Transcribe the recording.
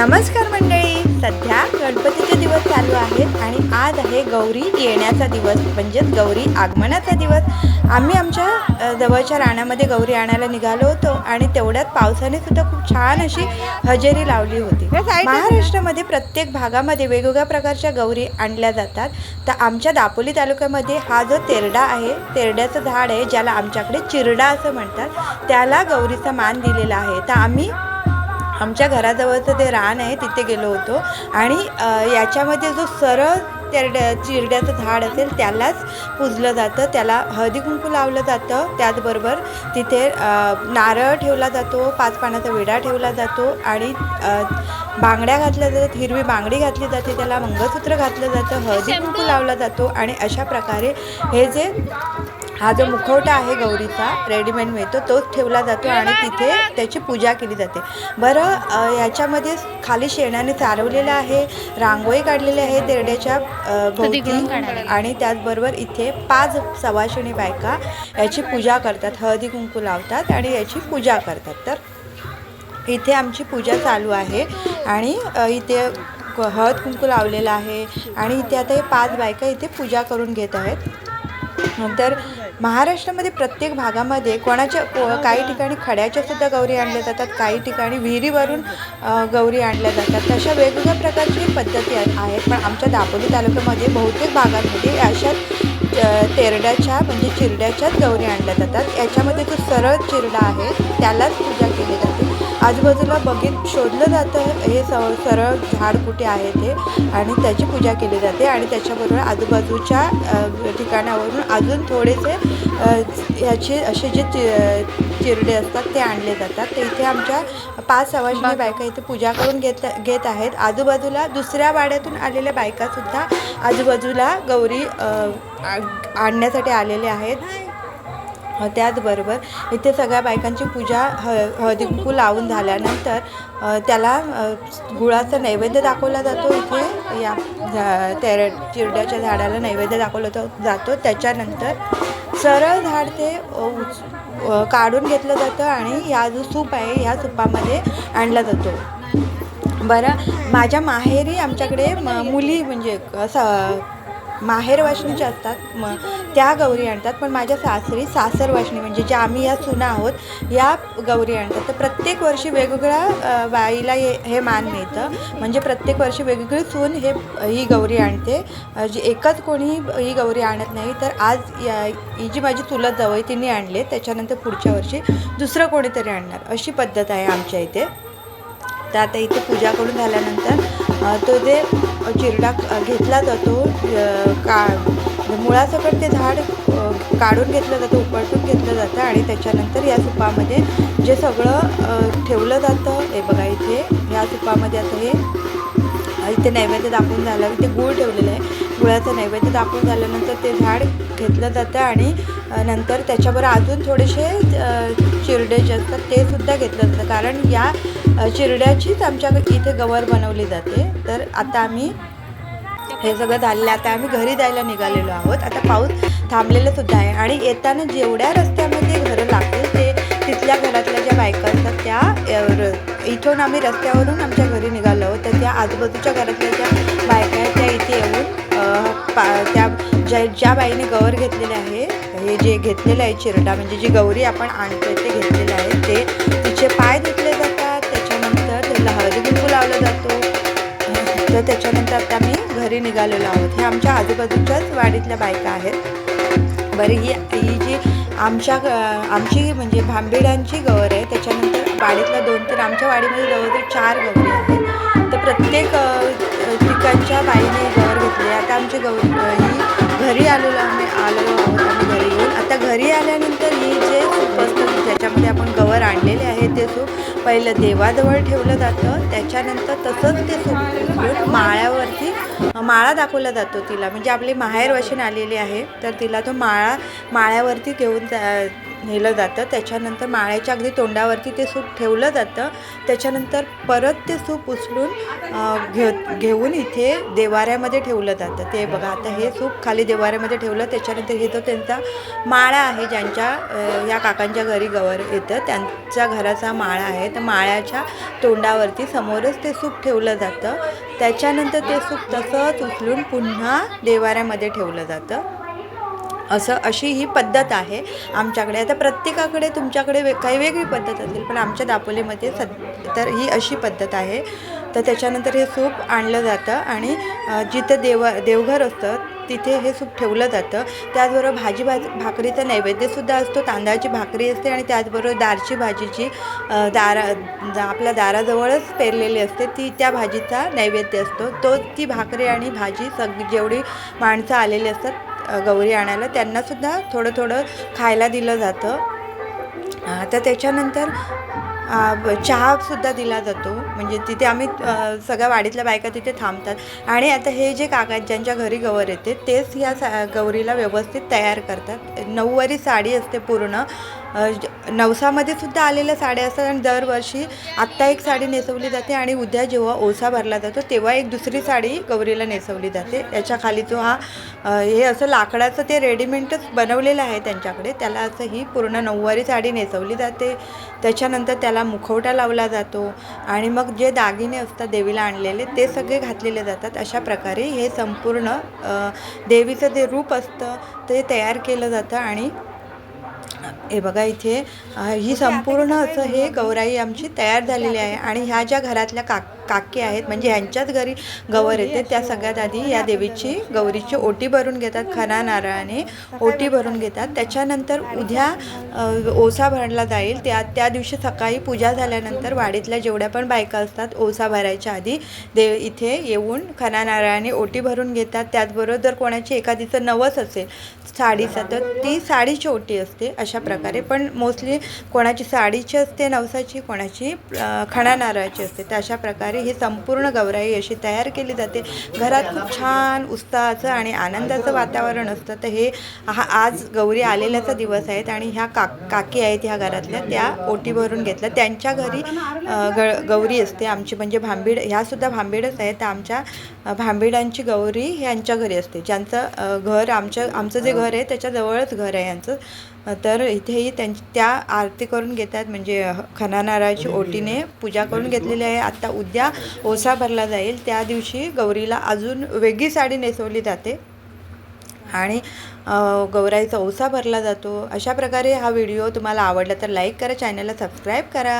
नमस्कार मंडळी. सध्या गणपतीचे दिवस चालू आहेत आणि आज आहे गौरी येण्याचा दिवस म्हणजेच गौरी आगमनाचा दिवस. आम्ही आमच्या जवळच्या रानामध्ये गौरी आणायला निघालो होतो आणि तेवढ्यात पावसाने सुद्धा खूप छान अशी हजेरी लावली होती. महाराष्ट्रामध्ये प्रत्येक भागामध्ये वेगवेगळ्या प्रकारच्या गौरी आणल्या जातात. तर आमच्या दापोली तालुक्यामध्ये हा जो तेरडा आहे तेरड्याचं झाड आहे ज्याला आमच्याकडे चिरडा असं म्हणतात त्याला गौरीचा मान दिलेला आहे. तर आम्ही आमच्या घराजवळचं ते रान आहे तिथे गेलो होतो. आणि याच्यामध्ये जो सरळ तेरड्या चिरड्याचं झाड असेल त्यालाच पूजलं जातं. त्याला हळदी कुंकू लावलं जातं. त्याचबरोबर तिथे नारळ ठेवला जातो पाच पानाचा विडा ठेवला जातो आणि बांगड्या घातल्या जातात हिरवी बांगडी घातली जाते त्याला मंगळसूत्र घातलं जातं हळदी कुंकू लावला जातो आणि अशा प्रकारे हे जे हा जो मुखवटा आहे गौरीचा रेडीमेड मिळतो तोच ठेवला जातो आणि तिथे त्याची पूजा केली जाते. बरं याच्यामध्ये खाली शेणाने चारवलेलं आहे रांगोळी काढलेली आहे तेरड्याच्या अ, भोवती आणि त्याचबरोबर इथे पाच सवाशिणी बायका याची पूजा करतात. हळदी कुंकू लावतात आणि याची पूजा करतात. तर इथे आमची पूजा चालू आहे आणि इथे हळद कुंकू लावलेलं आहे आणि इथे आता हे पाच बायका इथे पूजा करून घेत आहेत. नंतर महाराष्ट्रामध्ये प्रत्येक भागामध्ये कोणाच्या काही ठिकाणी खड्याच्या सुद्धा गौरी आणल्या जातात काही ठिकाणी विहिरीवरून गौरी आणल्या जातात. तशा वेगवेगळ्या प्रकारची पद्धती आहेत. पण आमच्या दापोली तालुक्यामध्ये बहुतेक भागांमध्ये अशाच तेरड्याच्या म्हणजे चिरड्याच्याच गौरी आणल्या जातात. याच्यामध्ये जो सरळ चिरडा आहे त्यालाच पूजा केली जाते. आजूबाजूला बघित शोधलं जातं हे स सरळ झाड कुठे आहे ते. आणि त्याची पूजा केली जाते. आणि त्याच्याबरोबर आजूबाजूच्या ठिकाणावरून अजून थोडेसे अ, याचे असे जे चि चिरडे असतात ते आणले जातात. ते इथे आमच्या पाच सवाशिनी बायका इथे पूजा करून घेत घेत आहेत. आजूबाजूला दुसऱ्या वाड्यातून आलेल्या बायकासुद्धा आजूबाजूला गौरी आणण्यासाठी आलेल्या आहेत. त्याचबरोबर इथे सगळ्या बायकांची पूजा ह हळदी कुंकू लावून झाल्यानंतर त्याला गुळाचा नैवेद्य दाखवला जातो. इथे या झा तेर चिरड्याच्या झाडाला नैवेद्य दाखवला जातो. त्याच्यानंतर सरळ झाड ते उच काढून घेतलं जातं आणि या जो सूप आहे ह्या सुपामध्ये आणला जातो. बरं माझ्या माहेरी आमच्याकडे म मुली म्हणजे स माहेर ज्या असतात मग त्या गौरी आणतात. पण माझ्या सासरी सासरवाशिणी म्हणजे ज्या आम्ही या सुना आहोत या गौरी आणतात. तर प्रत्येक वर्षी वेगवेगळ्या बाईला हे हे मान मिळतं. म्हणजे प्रत्येक वर्षी वेगवेगळी सून हे ही गौरी आणते. जी एकच कोणी ही गौरी आणत नाही तर आज या ही जी माझी चुलत जावं आहे तिने आणले. त्याच्यानंतर पुढच्या वर्षी दुसरं कोणीतरी आणणार. अशी पद्धत आहे आमच्या इथे. तर आता इथे पूजा करून झाल्यानंतर तो जे चिरडा घेतला जातो. का मुळासकट ते झाड काढून घेतलं जातं उपटून घेतलं जातं आणि त्याच्यानंतर या सुपामध्ये जे सगळं ठेवलं जातं हे बघा इथे या सुपामध्ये आता हे इथे नैवेद्य दाखवून झालं. इथे गूळ ठेवलेलं आहे. फुळाचं नैवेद्य दाखवून झाल्यानंतर ते झाड घेतलं जातं आणि नंतर त्याच्यावर अजून थोडेसे चिरडे जे असतात ते सुद्धा घेतलं जातं. कारण या चिरड्याचीच आमच्या इथे गवर बनवली जाते. तर आता आम्ही हे सगळं झालेलं आहे. आता आम्ही घरी जायला निघालेलो आहोत. आता पाऊस थांबलेला सुद्धा आहे. आणि येताना जेवढ्या रस्त्यामध्ये घरं लागतील ते तिथल्या घरातल्या ज्या बायका असतात त्या र- इथून आम्ही रस्त्यावरून आमच्या घरी निघालो आहोत. तर त्या आजूबाजूच्या घरातल्या ज्या बायका आहेत त्या इथे येऊन पा त्या ज्या ज्या बाईने गवर घेतलेले आहे हे जे घेतलेलं आहे चिरडा म्हणजे जी गौरी आपण आणतोय ते घेतलेलं आहे ते तिचे पाय धुतले जातात त्याच्यानंतर त्याला हळदी कुंकू लावला जातो. तर त्याच्यानंतर आता आम्ही घरी निघालेलो आहोत. हे आमच्या आजूबाजूच्याच वाडीतल्या बायका आहेत. बरं ही ही जी आमच्या आमची म्हणजे भांबिडांची गवर आहे त्याच्यानंतर वाडीतल्या दोन तीन आमच्या वाडीमध्ये जवळजवळ चार गौरी आहेत. तर प्रत्येक अ, ठिकाणच्या बाईने गवर घेतली. आता आमची गौर ही घरी आलेलो आम्ही आलेलो आहोत आम्ही घरी येऊन. आता घरी आल्यानंतर ही जे सूप असतं ज्याच्यामध्ये आपण गवर आणलेले आहे ते सूप पहिलं देवाजवळ ठेवलं जातं. त्याच्यानंतर तसंच ते सूप माळ्यावरती माळा दाखवला जातो तिला. म्हणजे आपली माहेरवाशीन आलेली आहे. तर तिला तो माळा माळ्यावरती घेऊन जा नेलं जातं. त्याच्यानंतर माळ्याच्या अगदी तोंडावरती ते सूप ठेवलं जातं. त्याच्यानंतर परत ते सूप उचलून घे घेऊन इथे देवाऱ्यामध्ये ठेवलं जातं. ते बघा आता हे सूप खाली देवाऱ्यामध्ये ठेवलं. त्याच्यानंतर हे तो त्यांचा माळा आहे ज्यांच्या या काकांच्या घरी गवर येतं त्यांच्या घराचा माळा आहे. तर माळ्याच्या तोंडावरती समोरच ते सूप ठेवलं जातं. त्याच्यानंतर ते सूप तसंच उचलून पुन्हा देवाऱ्यामध्ये ठेवलं जातं. असं अशी ही पद्धत आहे. आमच्याकडे आता प्रत्येकाकडे तुमच्याकडे वे काही वेगळी पद्धत असेल पण आमच्या दापोलीमध्ये सद तर ही अशी पद्धत आहे. तर त्याच्यानंतर हे सूप आणलं जातं आणि जिथं देव देवघर असतं तिथे हे सूप ठेवलं जातं. त्याचबरोबर भाजी भाज भाकरीचा नैवेद्यसुद्धा असतो. तांदळाची भाकरी असते आणि त्याचबरोबर दारची भाजीची दारा आपल्या दाराजवळच पेरलेली असते. ती त्या भाजीचा नैवेद्य असतो. तो ती भाकरी आणि भाजी सग जेवढी माणसं आलेली असतात गौरी आणायला त्यांनासुद्धा थोडं थोडं खायला दिलं जातं. तर त्याच्यानंतर चहासुद्धा दिला जातो. म्हणजे तिथे आम्ही सगळ्या वाडीतल्या बायका तिथे थांबतात. आणि आता हे जे काका ज्यांच्या घरी गवर येते तेच या सा गौरीला व्यवस्थित तयार करतात. नऊवारी साडी असते पूर्ण. नवसामध्ये सुद्धा आलेल्या साड्या असतात आणि दरवर्षी आत्ता एक साडी नेसवली जाते आणि उद्या जेव्हा ओसा भरला जातो तेव्हा एक दुसरी साडी गौरीला नेसवली जाते. याच्या खाली तो हा हे असं लाकडाचं ते रेडीमेडच बनवलेलं आहे त्यांच्याकडे. त्याला असं ही पूर्ण नऊवारी साडी नेसवली जाते. त्याच्यानंतर त्याला मुखवटा लावला जातो आणि मग जे दागिने असतात देवीला आणलेले ते सगळे घातलेले जातात. अशा प्रकारे हे संपूर्ण देवीचं जे रूप असतं ते तयार केलं जातं आणि हे बघा इथे ही संपूर्ण असं हे गौराई आमची तयार झालेली आहे आणि ह्या ज्या घरातल्या का काकी आहेत. म्हणजे ह्यांच्याच घरी गवर येते. त्या सगळ्यात आधी या देवीची गौरीची ओटी भरून घेतात. खना नारळाने ओटी भरून घेतात. त्याच्यानंतर उद्या ओसा भरला जाईल. त्या त्या दिवशी सकाळी पूजा झाल्यानंतर वाडीतल्या जेवढ्या पण बायका असतात ओसा भरायच्या आधी देव इथे येऊन खना नारळाने ओटी भरून घेतात. त्याचबरोबर जर कोणाची एखादीचं नवस असेल साडीचं तर ती साडीची ओटी असते अशा प्रकारे. पण मोस्टली कोणाची साडीची असते नवसाची कोणाची खणा नारळाची असते तर अशा प्रकारे ही संपूर्ण गौराई अशी तयार केली जाते. घरात खूप छान उत्साहाचं आणि आनंदाचं वातावरण असतं. तर हे हा आज गौरी आलेल्याचा दिवस आहेत आणि ह्या का काकी आहेत ह्या घरातल्या त्या ओटी भरून घेतल्या. त्यांच्या घरी ग गौरी असते आमची. म्हणजे भांबीड ह्यासुद्धा भांबीडच आहेत. तर आमच्या भांबीडांची गौरी ह्यांच्या घरी असते. ज्यांचं घर आमच्या आमचं जे घर आहे त्याच्याजवळच घर आहे यांचं तर इथेही त्यां त्या आरती करून घेतात. म्हणजे अ, खना नारळाची ओटीने पूजा करून घेतलेली आहे. आत्ता उद्या ओसा भरला जाईल. त्या दिवशी गौरीला अजून वेगळी साडी नेसवली जाते. आणि गौराईचा ओसा भरला जातो. अशा प्रकारे हा व्हिडिओ तुम्हाला आवडला तर लाईक करा चॅनलला सबस्क्राईब करा.